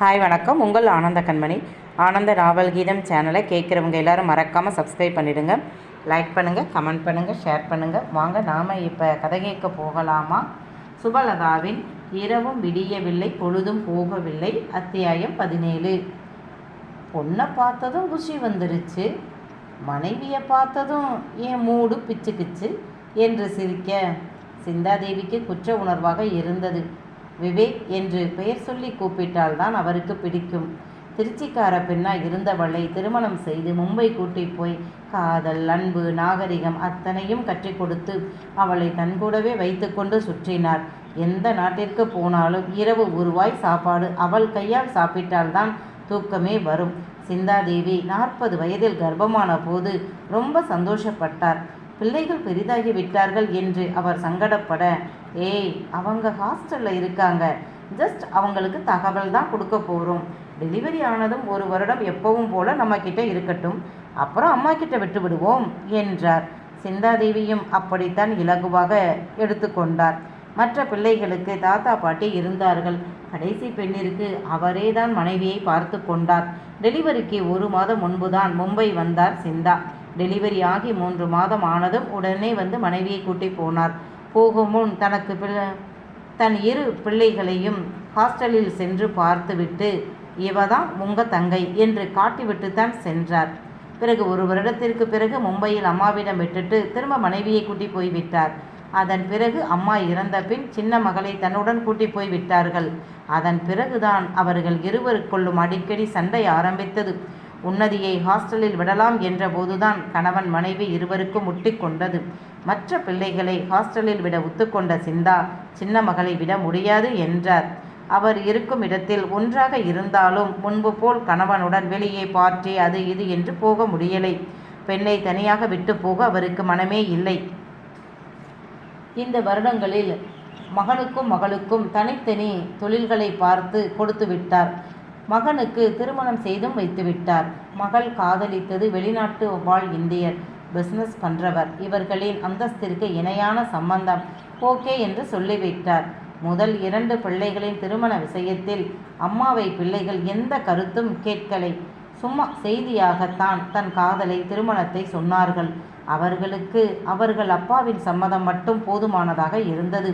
Hi வணக்கம். உங்கள் ஆனந்த கண்மணி. ஆனந்த நாவல் கீதம் சேனலை கேட்குறவங்க எல்லோரும் மறக்காமல் சப்ஸ்கிரைப் பண்ணிவிடுங்க லைக் பண்ணுங்கள் கமெண்ட் பண்ணுங்கள் ஷேர் பண்ணுங்கள் வாங்க நாம் இப்போ கதை கேட்க போகலாமா? சுபலதாவின் இரவும் விடியவில்லை பொழுதும் போகவில்லை அத்தியாயம் பதினேழு. பொண்ணை பார்த்ததும் குஷி வந்துருச்சு மனைவியை பார்த்ததும் என் மூடு பிச்சுக்குச்சு என்று சிரிக்க. சிந்தாதேவிக்கு குற்ற உணர்வாக இருந்தது. விவேக் என்று பெயர் சொல்லி கூப்பிட்டால் தான் அவருக்கு பிடிக்கும். திருச்சிக்கார பெண்ணா இருந்தவளை திருமணம் செய்து மும்பை கூட்டி போய் காதல் அன்பு நாகரிகம் அத்தனையும் கற்றுக் கொடுத்து அவளை தன்கூடவே வைத்துக்கொண்டு சுற்றினார். எந்த நாட்டிற்கு போனாலும் இரவு ஒருவாய் சாப்பாடு அவள் கையால் சாப்பிட்டால்தான் தூக்கமே வரும். சிந்தாதேவி நாற்பது வயதில் கர்ப்பமான போது ரொம்ப சந்தோஷப்பட்டார். பிள்ளைகள் பெரிதாகி விட்டார்கள் என்று அவர் சங்கடப்பட ஏய் அவங்க ஹாஸ்டலில் இருக்காங்க. ஜஸ்ட் அவங்களுக்கு தகவல் தான் கொடுக்க போகிறோம் டெலிவரி ஆனதும் ஒரு வருடம் எப்பவும் போல நம்மக்கிட்ட இருக்கட்டும். அப்புறம் அம்மா கிட்ட விட்டு விடுவோம் என்றார். சிந்தாதேவியும் அப்படித்தான் இலகுவாக எடுத்துக்கொண்டார். மற்ற பிள்ளைகளுக்கு தாத்தா பாட்டி இருந்தார்கள். கடைசி பெண்ணிற்கு அவரே தான் மனைவியை பார்த்து கொண்டார். டெலிவரிக்கு ஒரு மாதம் முன்புதான் மும்பை வந்தார் சிந்தா. டெலிவரி ஆகி மூன்று மாதம் ஆனதும் உடனே வந்து மனைவியை கூட்டி போனார். போகும் முன் தனக்கு தன் இரு பிள்ளைகளையும் ஹாஸ்டலில் சென்று பார்த்துவிட்டு இவதான் உங்க தங்கை என்று காட்டிவிட்டுத்தான் சென்றார். பிறகு ஒரு வருடத்திற்கு பிறகு மும்பையில் அம்மாவிடம் விட்டுட்டு திரும்ப மனைவியை கூட்டி போய்விட்டார் அதன் பிறகு அம்மா இறந்த பின் சின்ன மகளை தன்னுடன் கூட்டி போய் விட்டார்கள். அதன் பிறகுதான் அவர்கள் இருவருக்குள்ளும் அடிக்கடி சண்டை ஆரம்பித்தது. உன்னதியை ஹாஸ்டலில் விடலாம் என்ற போதுதான் கணவன் மனைவி இருவருக்கும் முட்டிக்கொண்டது மற்ற பிள்ளைகளை ஹாஸ்டலில் விட ஒத்துக்கொண்ட சிந்தா சின்ன மகளை விட முடியாது என்றார். அவர் இருக்கும் இடத்தில் ஒன்றாக இருந்தாலும் முன்பு போல் கணவனுடன் வெளியே பார்ட்டி அது இது என்று போக முடியலை. பெண்ணை தனியாக விட்டு போக அவருக்கு மனமே இல்லை. இந்த வருடங்களில் மகனுக்கும் மகளுக்கும் தனித்தனி தொழில்களை பார்த்து கொடுத்து விட்டார். மகனுக்கு திருமணம் செய்தும் வைத்து விட்டார். மகள் காதலித்தது வெளிநாட்டு வாழ் இந்தியர். பிஸ்னஸ் பண்றவர். இவர்களின் அந்தஸ்திற்கு இணையான சம்பந்தம். ஓகே என்று சொல்லிவிட்டார். முதல் இரண்டு பிள்ளைகளின் திருமண விஷயத்தில் அம்மாவை பிள்ளைகள் எந்த கருத்தும் கேட்கலை. சும்மா செய்தியாகத்தான் தன் காதலை திருமணத்தை சொன்னார்கள். அவர்களுக்கு அவர்கள் அப்பாவின் சம்மதம் மட்டும் போதுமானதாக இருந்தது.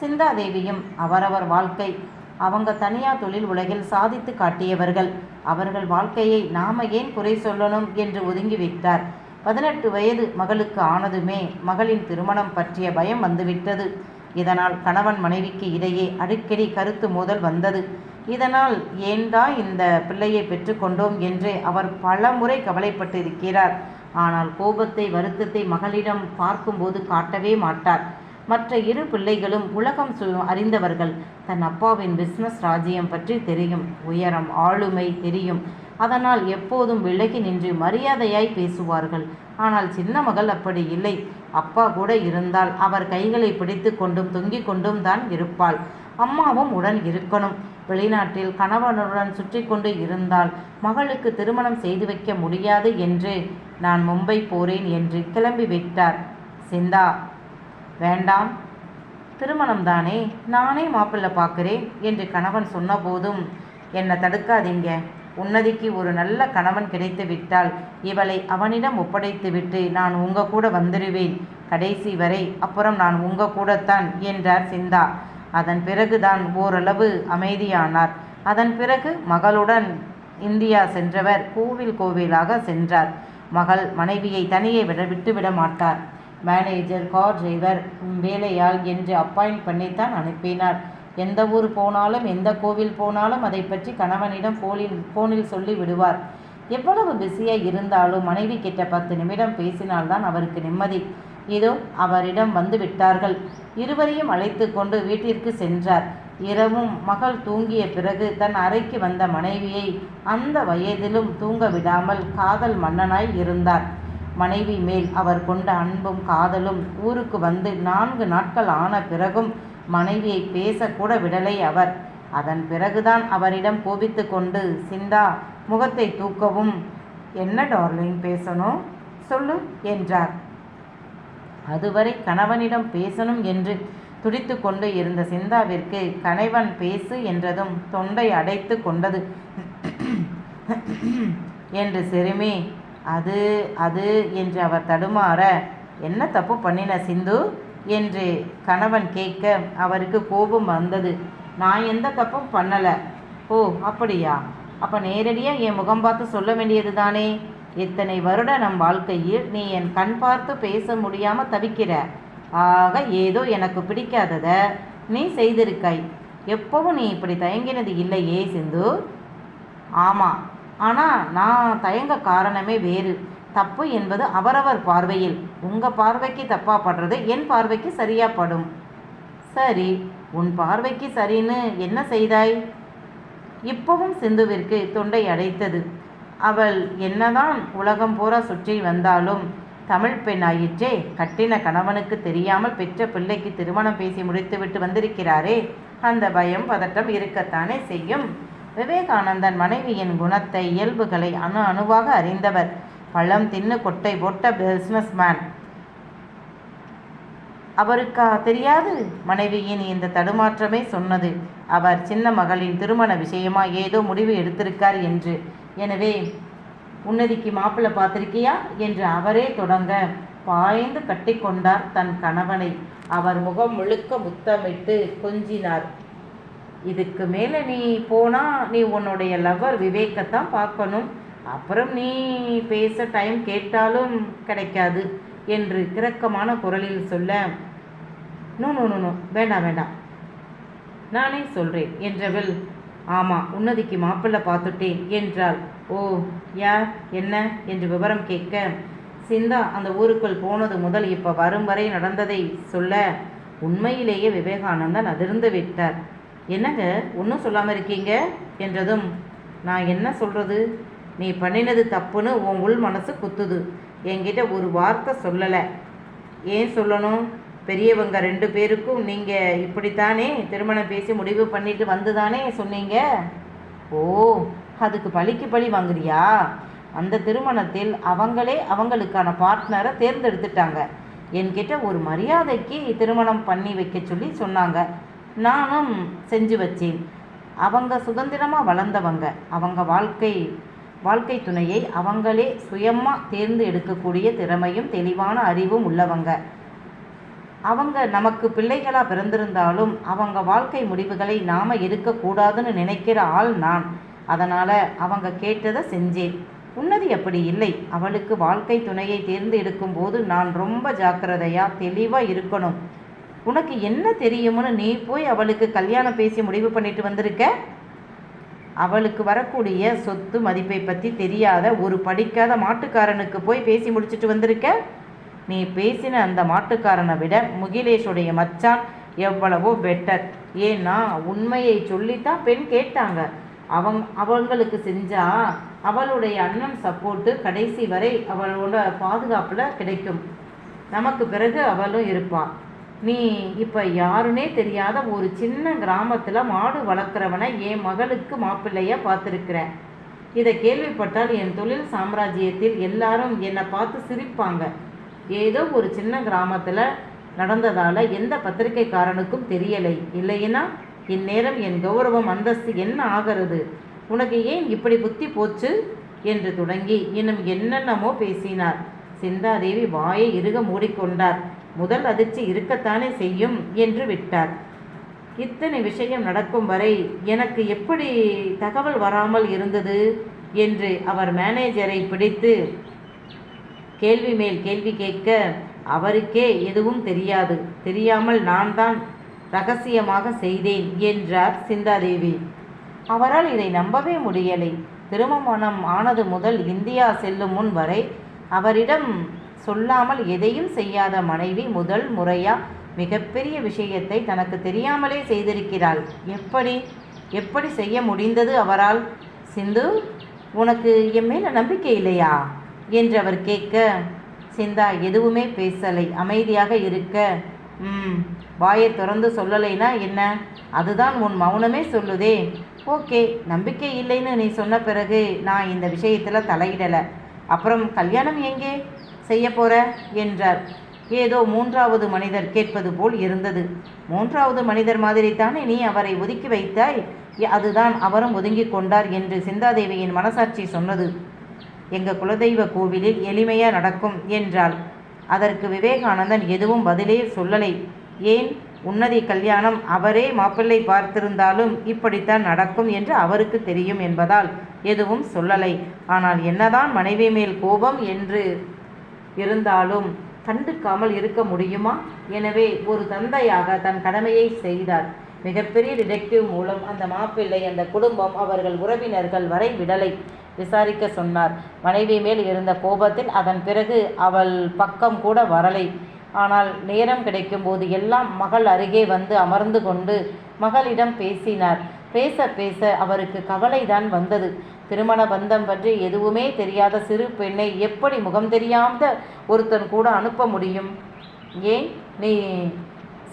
சிந்தாதேவியும் அவரவர் வாழ்க்கை. அவங்க தனியார் தொழில் உலகில் சாதித்து காட்டியவர்கள். அவர்கள் வாழ்க்கையை நாம ஏன் குறை சொல்லணும் என்று ஒதுங்கிவிட்டார் பதினெட்டு வயது மகளுக்கு ஆனதுமே மகளின் திருமணம் பற்றிய பயம் வந்துவிட்டது. இதனால் கணவன் மனைவிக்கு இடையே அடிக்கடி கருத்து மோதல் வந்தது. இதனால் ஏண்டா இந்த பிள்ளையை பெற்றுக்கொண்டோம் என்று அவர் பல முறை கவலைப்பட்டிருக்கிறார். ஆனால் கோபத்தை வருத்தத்தை மகளிடம் பார்க்கும்போது காட்டவே மாட்டார். மற்ற இரு பிள்ளைகளும் உலகம் சு அறிந்தவர்கள். தன் அப்பாவின் பிஸ்னஸ் ராஜ்யம் பற்றி தெரியும். உயரம் ஆளுமை தெரியும். அதனால் எப்போதும் விலகி நின்று மரியாதையாய் பேசுவார்கள். ஆனால் சின்ன மகள் அப்படி இல்லை. அப்பா கூட இருந்தால் அவர் கைகளை பிடித்து கொண்டும் தொங்கிக் கொண்டும் தான் இருப்பாள். அம்மாவும் உடன் இருக்கணும். வெளிநாட்டில் கணவனுடன் சுற்றி கொண்டு இருந்தால் மகளுக்கு திருமணம் செய்து வைக்க முடியாது என்று நான் மும்பை போறேன் என்று கிளம்பி விட்டார். சிந்தா வேண்டாம். திருமணம் தானே? நானே மாப்பிள்ளை பார்க்குறேன் என்று கணவன் சொன்னபோதும் என்னை தடுக்காதீங்க. உன்னதிக்கு ஒரு நல்ல கணவன் கிடைத்து விட்டால் இவளை அவனிடம் ஒப்படைத்துவிட்டு நான் உங்க கூட வந்துடுவேன் கடைசி வரை அப்புறம் நான் உங்க கூடத்தான் என்றார் சிந்தா. அதன் பிறகுதான் ஓரளவு அமைதியானார். அதன் பிறகு மகளுடன் இந்தியா சென்றவர் கோவில் கோவிலாக சென்றார். மகள் மனைவியை தனியே விட விட்டுவிட மாட்டார். மேனேஜர் கார் டிரைவர் வேலையாள் என்று அப்பாயிண்ட் பண்ணித்தான் அனுப்பினார். எந்த ஊர் போனாலும் எந்த கோவில் போனாலும் அதை பற்றி கணவனிடம் ஃபோனில் ஃபோனில் சொல்லி விடுவார். எவ்வளவு பிஸியாக இருந்தாலும் மனைவி கிட்ட பத்து நிமிடம் பேசினால்தான் அவருக்கு நிம்மதி. இதோ அவரிடம் வந்து விட்டார்கள். இருவரையும் அழைத்து கொண்டு வீட்டிற்கு சென்றார். இரவும் மகள் தூங்கிய பிறகு தன் அறைக்கு வந்த மனைவியை அந்த வயதிலும் தூங்க விடாமல் காதல் மன்னனாய் இருந்தார். மனைவி மேல் அவர் கொண்ட அன்பும் காதலும் ஊருக்கு வந்து நான்கு நாட்கள் ஆன பிறகும் மனைவியை பேசக்கூட விடலை அவர். அதன் பிறகுதான் அவரிடம் கோபித்து கொண்டு சிந்தா முகத்தை தூக்கவும். என்ன டார்லிங் பேசணும்? சொல்லு என்றார். அதுவரை கணவனிடம் பேசணும் என்று துடித்து கொண்டு இருந்த சிந்தாவிற்கு கணைவன் பேசு என்றதும் தொண்டை அடைத்து கொண்டது. என்று சிறுமி அது அது என்று அவர் தடுமாற என்ன தப்பு பண்ணின சிந்து? என்று கணவன் கேட்க அவருக்கு கோபம் வந்தது. நான் எந்த தப்பும் பண்ணலை. ஓ அப்படியா? அப்போ நேரடியாக என் முகம் பார்த்து சொல்ல வேண்டியது தானே இத்தனை வருட நம் வாழ்க்கையில் நீ என் கண் பார்த்து பேச முடியாமல் தவிக்கிற? ஆக ஏதோ எனக்கு பிடிக்காதத நீ செய்திருக்காய். எப்பவும் நீ இப்படி தயங்கினது இல்லையே சிந்து? ஆமாம் ஆனால் நான் தயங்க காரணமே வேறு. தப்பு என்பது அவரவர் பார்வையில். உங்கள் பார்வைக்கு தப்பாக படுறது என் பார்வைக்கு சரியாக படும். சரி உன் பார்வைக்கு சரின்னு என்ன செய்தாய்? இப்பவும் சிந்துவிற்கு தொண்டை அடைத்தது. அவள் என்னதான் உலகம் பூரா சுற்றி வந்தாலும் தமிழ் பெண் ஆயிற்றே கட்டின கணவனுக்கு தெரியாமல் பெற்ற பிள்ளைக்கு திருமணம் பேசி முடித்துவிட்டு வந்திருக்கிறாரே அந்த பயம் பதட்டம் இருக்கத்தானே செய்யும்? விவேகானந்தன் மனைவியின் குணத்தை இயல்புகளை அணு அணுவாக அறிந்தவர். பழம் தின்னு கொட்டை போட்ட பிஸ்னஸ்மேன் அவருக்கா தெரியாது? மனைவியின் இந்த தடுமாற்றமே சொன்னது. அவர் சின்ன மகளின் திருமண விஷயமா ஏதோ முடிவு எடுத்திருக்கார் என்று. எனவே உன்னதிக்கு மாப்பிள்ளை பார்த்திருக்கியா? என்று அவரே தொடங்க பாய்ந்து கட்டிக்கொண்டார் தன் கணவனை. அவர் முகம் முழுக்க முத்தமிட்டு கொஞ்சினார். இதுக்கு மேலே நீ போனால் நீ உன்னுடைய லவ்வர் விவேக்கத்தான் பார்க்கணும். அப்புறம் நீ பேச டைம் கேட்டாலும் கிடைக்காது என்று கிரக்கமான குரலில் சொல்ல நோ நோ நோ நோ வேண்டாம் வேண்டாம். நானே சொல்கிறேன் என்றவள் ஆமாம் உன்னதிக்கு மாப்பிள்ளை பார்த்துட்டேன் என்றாள். ஓ யார்? என்ன? என்று விவரம் கேட்க சிந்தா அந்த ஊருக்குள் போனது முதல் இப்போ வரும் வரை நடந்ததை சொல்ல உண்மையிலேயே விவேகானந்தன் அதிர்ந்து விட்டார். என்னங்க? ஒன்றும் சொல்லாமல் இருக்கீங்க? என்றதும் நான் என்ன சொல்கிறது நீ பண்ணினது தப்புன்னு உன் உள் மனசு குத்துது. என்கிட்ட ஒரு வார்த்தை சொல்லலை. ஏன் சொல்லணும்? பெரியவங்க ரெண்டு பேருக்கும் நீங்கள் இப்படித்தானே திருமணம் பேசி முடிவு பண்ணிட்டு வந்து தானே சொன்னீங்க? ஓ அதுக்கு பழிக்கு பழி வாங்குறியா? அந்த திருமணத்தில் அவங்களே அவங்களுக்கான பார்ட்னரை தேர்ந்தெடுத்துட்டாங்க. என்கிட்ட ஒரு மரியாதைக்கு திருமணம் பண்ணி வைக்க சொல்லி சொன்னாங்க. நானும் செஞ்சு வச்சேன். அவங்க சுதந்திரமாக வளர்ந்தவங்க. அவங்க வாழ்க்கை வாழ்க்கை துணையை அவங்களே சுயமாக தேர்ந்து எடுக்கக்கூடிய திறமையும் தெளிவான அறிவும் உள்ளவங்க. அவங்க நமக்கு பிள்ளைகளாக பிறந்திருந்தாலும் அவங்க வாழ்க்கை முடிவுகளை நாம் எடுக்கக்கூடாதுன்னு நினைக்கிற ஆள் நான். அதனால் அவங்க கேட்டதை செஞ்சேன். உன்னதி அப்படி இல்லை? அவளுக்கு வாழ்க்கை துணையை தேர்ந்து எடுக்கும்போது நான் ரொம்ப ஜாக்கிரதையாக தெளிவாக இருக்கணும். உனக்கு என்ன தெரியும்னு நீ போய் அவளுக்கு கல்யாணம் பேசி முடிவு பண்ணிட்டு வந்திருக்க? அவளுக்கு வரக்கூடிய சொத்து மதிப்பை பற்றி தெரியாத ஒரு படிக்காத மாட்டுக்காரனுக்கு போய் பேசி முடிச்சிட்டு வந்திருக்க? நீ பேசின அந்த மாட்டுக்காரனை விட முகிலேஷுடைய மச்சான் எவ்வளவோ பெட்டர் ஏன்னா உண்மையை சொல்லித்தான் பெண் கேட்டாங்க. அவங்க அவங்களுக்கு செஞ்சா அவளுடைய அண்ணன் சப்போர்ட்டு கடைசி வரை அவளோட பாதுகாப்பில் கிடைக்கும். நமக்கு பிறகு அவளும் இருப்பாள் நீ இப்போ யாருன்னே தெரியாத ஒரு சின்ன கிராமத்தில் மாடு வளர்க்குறவனை என் மகளுக்கு மாப்பிள்ளையாக பார்த்துருக்குற. இதை கேள்விப்பட்டால் என் தொழில் சாம்ராஜ்யத்தில் எல்லாரும் என்னை பார்த்து சிரிப்பாங்க. ஏதோ ஒரு சின்ன கிராமத்தில் நடந்ததால் எந்த பத்திரிகைக்காரனுக்கும் தெரியலை. இல்லைன்னா இந்நேரம் என் கௌரவம் அந்தஸ்து என்ன ஆகிறது? உனக்கு ஏன் இப்படி புத்தி போச்சு? என்று தொடங்கி இன்னும் என்னென்னமோ பேசினார். சிந்தாதேவி வாயை இறுக மூடிக்கொண்டார். முதல் அதிர்ச்சி இருக்கத்தானே செய்யும் என்று விட்டார். இத்தனை விஷயம் நடக்கும் வரை எனக்கு எப்படி தகவல் வராமல் இருந்தது என்று அவர் மேனேஜரை பிடித்து கேள்வி மேல் கேள்வி கேட்க அவருக்கே எதுவும் தெரியாது. தெரியாமல் நான் தான் ரகசியமாக செய்தேன் என்றார் சிந்தாதேவி. அவரால் இதை நம்பவே முடியலை. திருமணம் ஆனது முதல் இந்தியா செல்லும் முன் வரை அவரிடம் சொல்லாமல் எதையும் செய்யாத மனைவி முதல் முறையாக மிகப்பெரிய விஷயத்தை தனக்கு தெரியாமலே செய்திருக்கிறாள். எப்படி? எப்படி செய்ய முடிந்தது அவரால்? சிந்து உனக்கு என் மேல நம்பிக்கை இல்லையா? என்று அவர் கேட்க சிந்தா எதுவுமே பேசலை. அமைதியாக இருக்க ம் வாயை திறந்து சொல்லலைனா என்ன? அதுதான் உன் மௌனமே சொல்லுதே. ஓகே நம்பிக்கை இல்லைன்னு நீ சொன்ன பிறகு நான் இந்த விஷயத்தில் தலையிடலை. அப்புறம் கல்யாணம் எங்கே? செய்ய போற என்றார். ஏதோ மூன்றாவது மனிதர் கேட்பது போல் இருந்தது. மூன்றாவது மனிதர் மாதிரி தானே நீ அவரை ஒதுக்கி வைத்தாய்? அதுதான் அவரும் ஒதுங்கிக் கொண்டார் என்று சிந்தாதேவியின் மனசாட்சி சொன்னது. எங்க குலதெய்வ கோவிலில் எளிமையா நடக்கும் என்றாள். அதற்கு விவேகானந்தன் எதுவும் பதிலே சொல்லலை. ஏன்? உன்னதி கல்யாணம் அவரே மாப்பிள்ளை பார்த்திருந்தாலும் இப்படித்தான் நடக்கும் என்று அவருக்கு தெரியும் என்பதால் எதுவும் சொல்லலை. ஆனால் என்னதான் மனைவி மேல் கோபம் என்று இருந்தாலும் கண்டுக்காமல் இருக்க முடியுமா? எனவே ஒரு தந்தையாக தன் கடமையை செய்தார். மிகப்பெரிய டிடெக்டிவ் மூலம் அந்த மாப்பிள்ளை அந்த குடும்பம் அவர்கள் உறவினர்கள் வரை விடலை விசாரிக்க சொன்னார். மனைவி மேல் இருந்த கோபத்தில் அதன் பிறகு அவள் பக்கம் கூட வரலை. ஆனால் நேரம் கிடைக்கும்போது எல்லாம் மகள் அருகே வந்து அமர்ந்து கொண்டு மகளிடம் பேசினார். பேச பேச அவருக்கு கவலைதான் வந்தது. திருமண பந்தம் பற்றி எதுவுமே தெரியாத சிறு பெண்ணை எப்படி முகம் தெரியாத ஒருத்தன் கூட அனுப்ப முடியும்? ஏன்? நீ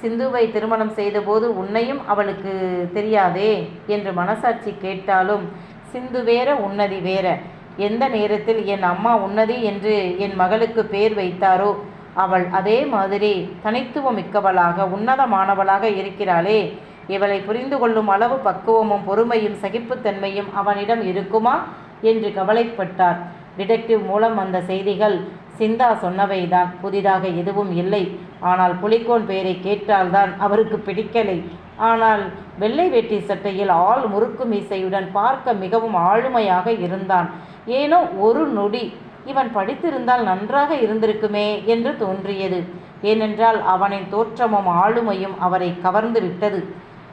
சிந்துவை திருமணம் செய்தபோது உன்னையும் அவளுக்கு தெரியாதே என்று மனசாட்சி கேட்டாலும் சிந்து வேற உன்னதி வேற. எந்த நேரத்தில் என் அம்மா உன்னதி என்று என் மகளுக்கு பேர் வைத்தாரோ அவள் அதே மாதிரி தனித்துவமிக்கவளாக உன்னதமானவளாக இருக்கிறாளே. இவளை புரிந்து கொள்ளும் அளவு பக்குவமும் பொறுமையும் சகிப்புத்தன்மையும் அவனிடம் இருக்குமா? என்று கவலைப்பட்டார். டிடெக்டிவ் மூலம் வந்த செய்திகள் சிந்தா சொன்னவைதான். புதிதாக எதுவும் இல்லை. ஆனால் புலிக்கோன் பெயரை கேட்டால்தான் அவருக்கு பிடிக்கலை. ஆனால் வெள்ளை வேட்டி சட்டையில் ஆள் முறுக்கு மீசையுடன் பார்க்க மிகவும் ஆளுமையாக இருந்தான். ஏனோ ஒரு நொடி இவன் படித்திருந்தால் நன்றாக இருந்திருக்குமே என்று தோன்றியது. ஏனென்றால் அவனின் தோற்றமும் ஆளுமையும் அவரை கவர்ந்து விட்டது.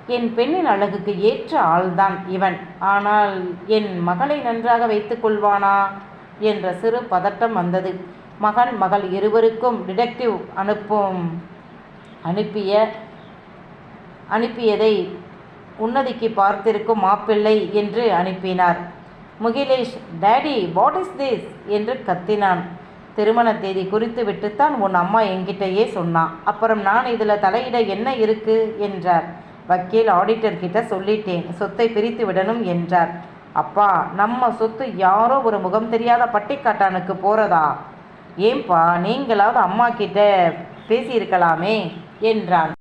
என் பெண்ணின் அழகுக்கு ஏற்ற ஆள்தான் இவன். ஆனால் என் மகளை நன்றாக வைத்துக் கொள்வானா? என்ற சிறு பதட்டம் வந்தது. மகன் மகள் இருவருக்கும் டிடெக்டிவ் அனுப்பும் அனுப்பிய அனுப்பியதை உன்னதிக்கு பார்த்திருக்கும் மாப்பிள்ளை என்று அனுப்பினார். Mukilesh daddy what is this என்று கத்தினான். திருமண தேதி குறித்து விட்டுத்தான் உன் அம்மா என்கிட்டயே சொன்னான் அப்புறம் நான் இதில் தலையிட என்ன இருக்கு? என்றார். வக்கீல் ஆடிட்டர் கிட்ட சொல்லிட்டேன். சொத்தை பிரித்து விடணும் என்றார். அப்பா நம்ம சொத்து யாரோ ஒரு முகம் தெரியாத பட்டிக்காட்டானுக்கு போறதா? ஏன்பா நீங்களாவது அம்மா கிட்ட பேசியிருக்கலாமே என்றான்.